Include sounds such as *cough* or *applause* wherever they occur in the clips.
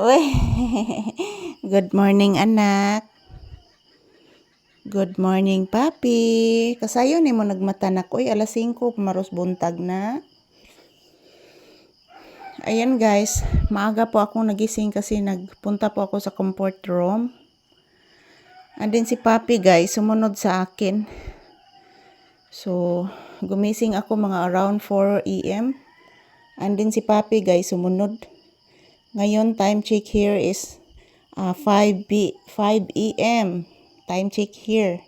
Uy, *laughs* good morning anak. Good morning papi. Kasayo ni mo nagmatanak. Uy, alas 5, maros buntag na. Ayan guys, maaga po ako nagising kasi nagpunta po ako sa comfort room. Andin si papi guys, sumunod sa akin. So, gumising ako mga around 4 a.m. Andin si papi guys, sumunod. Ngayon, time check here is uh, 5, b 5 a.m. Time check here.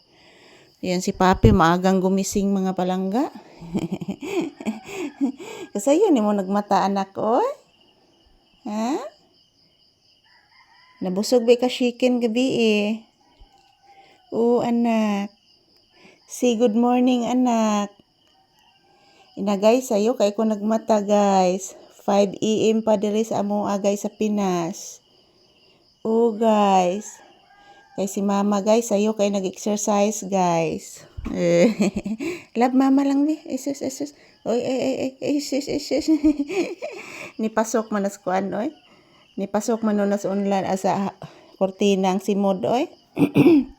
Yan si Papi, maagang gumising mga palangga. *laughs* Kasi yun, mo nagmata anak, oy. Ha? Nabusog ba ka chicken gabi eh? Oo, anak. Say good morning, anak. Ina guys, ayo kay ko nagmata guys. 5 AM pa diri sa amo guys sa Pinas. Oh guys. Kay si mama guys, ayo kay nag-exercise guys. *laughs* Love mama lang ni. Isus isus. Oy ay ay ay isus isus. *laughs* Ni pasok man as kuan oy. Ni pasok man sa online asa kortina ang simod oy. *clears throat*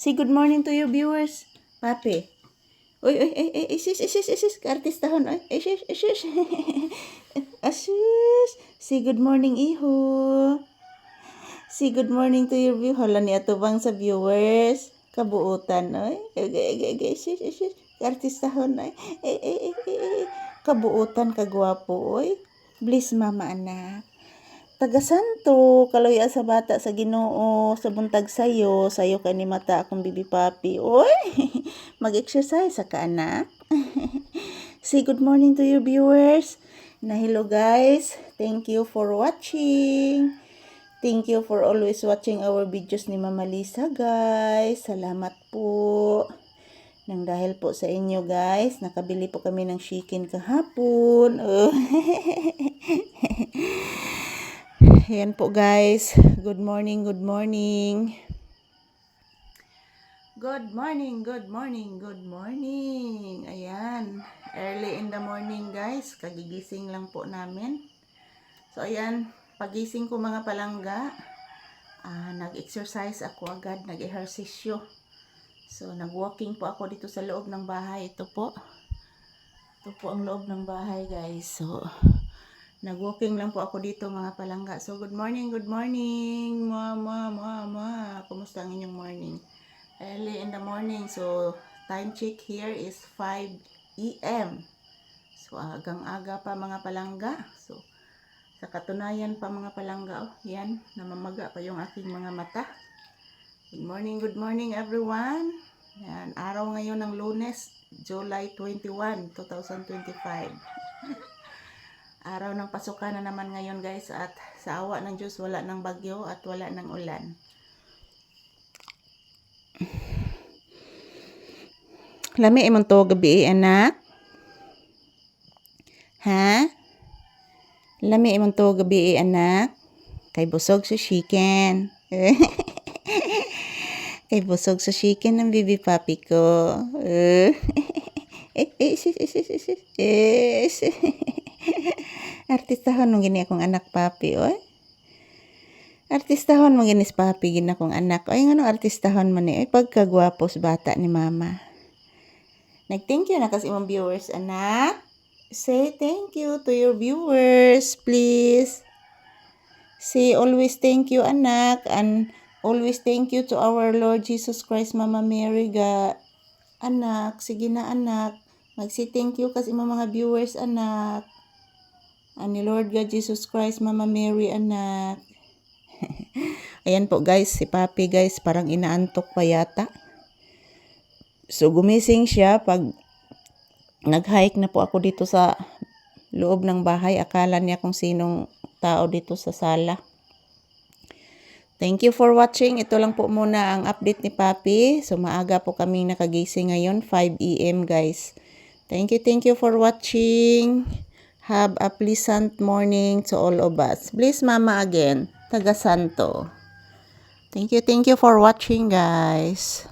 Say good morning to your viewers. Papi. Uy, uy, uy, uy, isis, isis, isis, kaartistahon, uy, isis, isis. *laughs* Asus, say good morning, iho. Say good morning to your view. Hala ni ato bang sa viewers. Kabuutan, oy. Ege, ege, ege, isis, isis. Kaartistahon, oy. Eh, eh, eh, eh, Kabuutan, kagwapo, oy. Bliss, mama, anak taga-santo, kaloy sa bata sa ginoo, sa buntag sayo, sayo ka ni mata akong bibi papi. Oy, *laughs* mag-exercise sa anak. *laughs* Say good morning to your viewers. Na hello guys, thank you for watching. Thank you for always watching our videos ni Mama Lisa guys. Salamat po. Nang dahil po sa inyo guys, nakabili po kami ng chicken kahapon. Oh. *laughs* Ayan po guys. Good morning, good morning. Good morning, good morning, good morning. Ayan. Early in the morning guys. Kagigising lang po namin. So ayan. Pagising ko mga palangga. Uh, nag-exercise ako agad. Nag-ehersisyo. So nag-walking po ako dito sa loob ng bahay. Ito po. Ito po ang loob ng bahay guys. So Nag-walking lang po ako dito mga palangga. So, good morning, good morning, mama, mama. Kumusta ang inyong morning? Early in the morning. So, time check here is 5 a.m. So, agang-aga pa mga palangga. So, sa katunayan pa mga palangga, oh, yan, namamaga pa yung aking mga mata. Good morning, good morning everyone. Yan, araw ngayon ng lunes, July 21, 2025. *laughs* Araw ng pasukan na naman ngayon guys at sa awa ng Diyos wala ng bagyo at wala ng ulan. Lami imong to gabi anak? Ha? Lami imong to gabi anak? Kay busog sa chicken. Kay busog sa chicken ng bibi papi ko. eh, eh, eh, eh, eh, eh, eh, Artistahon mong gini akong anak papi, oy. Artistahon mong gini papi gini akong anak. Oy, ngano artistahon man ni, oy, pagkagwapos bata ni mama. Nag-thank you na kasi imong viewers, anak. Say thank you to your viewers, please. Say always thank you, anak. And always thank you to our Lord Jesus Christ, Mama Mary, ga. Anak, sige na anak. Magsi thank you kasi imong mga viewers, anak. Ani Lord God Jesus Christ, Mama Mary, anak. *laughs* Ayan po guys, si Papi guys, parang inaantok pa yata. So gumising siya pag nag-hike na po ako dito sa loob ng bahay. Akala niya kung sinong tao dito sa sala. Thank you for watching. Ito lang po muna ang update ni Papi. So maaga po kaming nakagising ngayon, 5 a.m. guys. Thank you, thank you for watching. Have a pleasant morning to all of us. Bless Mama again, Taga Santo. Thank you, thank you for watching guys.